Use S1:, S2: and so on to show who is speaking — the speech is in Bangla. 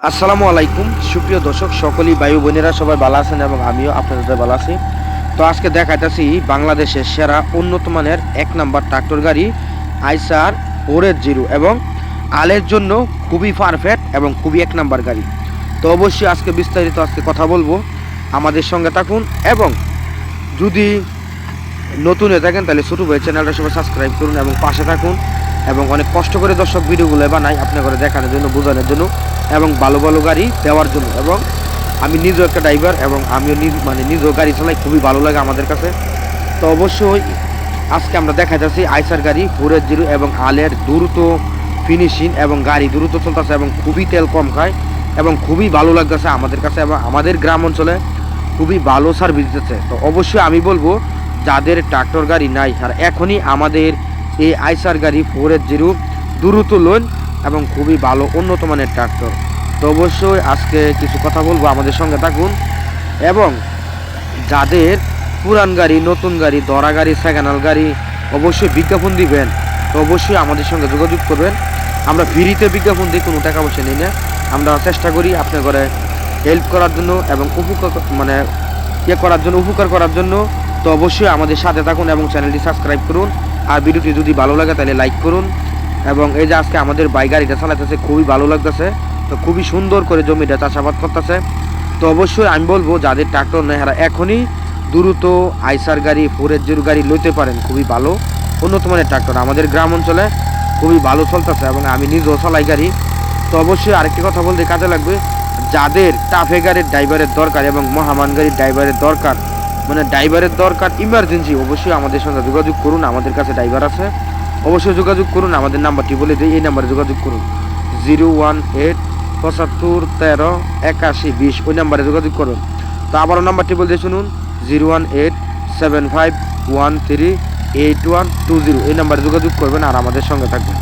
S1: আসসালামু আলাইকুম। সুপ্রিয় দর্শক, সকলেই বায়ু বোনেরা সবাই ভালো আছেন এবং আমিও আপনাদের ভালো আছি। তো আজকে দেখাইতেছি বাংলাদেশের সেরা উন্নত মানের এক নাম্বার ট্রাক্টর গাড়ি আইসার ওরের জিরো এবং আলের জন্য খুবই পারফেক্ট এবং খুবই এক নাম্বার গাড়ি। তো অবশ্যই আজকে বিস্তারিত আজকে কথা বলব। আমাদের সঙ্গে থাকুন এবং যদি নতুন হয়ে থাকেন তাহলে ছোটো ভাই চ্যানেলটা সবাই সাবস্ক্রাইব করুন এবং পাশে থাকুন এবং অনেক কষ্ট করে দর্শক ভিডিওগুলো বানাই আপনার দেখানোর জন্য, বোঝানোর জন্য। এবং ভালো ভালো গাড়ি দেওয়ার জন্য। এবং আমি নিজেও একটা ড্রাইভার এবং আমিও মানে নিজেও গাড়ি চালাই, খুবই ভালো লাগে আমাদের কাছে। তো অবশ্যই আজকে আমরা দেখা যাচ্ছি আইসার গাড়ি ফোরের জিরো এবং আলের দ্রুত ফিনিশিং এবং গাড়ি দ্রুত চলতেছে এবং খুবই তেল কম খায় এবং খুবই ভালো লাগতেছে আমাদের কাছে এবং আমাদের গ্রাম অঞ্চলে খুবই ভালো সার্ভিস দিচ্ছে তো অবশ্যই আমি বলব, যাদের ট্রাক্টর গাড়ি নাই, আর এখনই আমাদের এই আইসার গাড়ি ফোরের জিরো দ্রুত লোন এবং খুবই ভালো, উন্নত মানের ট্রাক্টর। তো অবশ্যই আজকে কিছু কথা বলব আমাদের সঙ্গে থাকুন। এবং যাদের পুরান গাড়ি, নতুন গাড়ি দরা গাড়ি সেকেন্ড গাড়ি অবশ্যই বিজ্ঞাপন দিবেন। তো অবশ্যই আমাদের সঙ্গে যোগাযোগ করবেন। আমরা ফ্রিতে বিজ্ঞাপন দিই কোনো টাকা পয়সা নিই না। আমরা চেষ্টা করি আপনার ঘরে হেল্প করার জন্য এবং উপকার মানে ইয়ে করার জন্য, উপকার করার জন্য। তো অবশ্যই আমাদের সাথে থাকুন এবং চ্যানেলটি সাবস্ক্রাইব করুন। আর ভিডিওটি যদি ভালো লাগে তাহলে লাইক করুন। এবং এই যে আজকে আমাদের বাই গাড়িটা চালাতেছে খুবই ভালো লাগতেছে। তো খুবই সুন্দর করে জমিটা চাষাবাদ করতেছে। তো অবশ্যই আমি বলব, যাদের ট্রাক্টর নেই, এরা এখনই দ্রুত আইসার গাড়ি, ফোরের জিরো গাড়ি লইতে পারেন। খুবই ভালো, উন্নত মানের ট্রাক্টর। আমাদের গ্রাম অঞ্চলে খুবই ভালো চলতেছে এবং আমি নিজেও চালাই গাড়ি। তো অবশ্যই আরেকটি কথা বলতে কাজে লাগবে, যাদের টাফে গাড়ির ড্রাইভারের দরকার এবং মহামান গাড়ির ড্রাইভারের দরকার মানে ড্রাইভারের দরকার ইমার্জেন্সি অবশ্যই আমাদের সঙ্গে যোগাযোগ করুন। আমাদের কাছে ড্রাইভার আছে। অবশ্যই যোগাযোগ করুন, আমাদের নাম্বারটি বলে দিই, এই নাম্বারে যোগাযোগ করুন। জিরো ওয়ান এইট পঁচাত্তর তেরো একাশি বিশ, ওই নাম্বারে যোগাযোগ করুন। তো আবারও নাম্বারটি বলতে শুনুন, zero one eight seven five one three eight one two zero, এই নাম্বারে যোগাযোগ করবেন আর আমাদের সঙ্গে থাকবেন।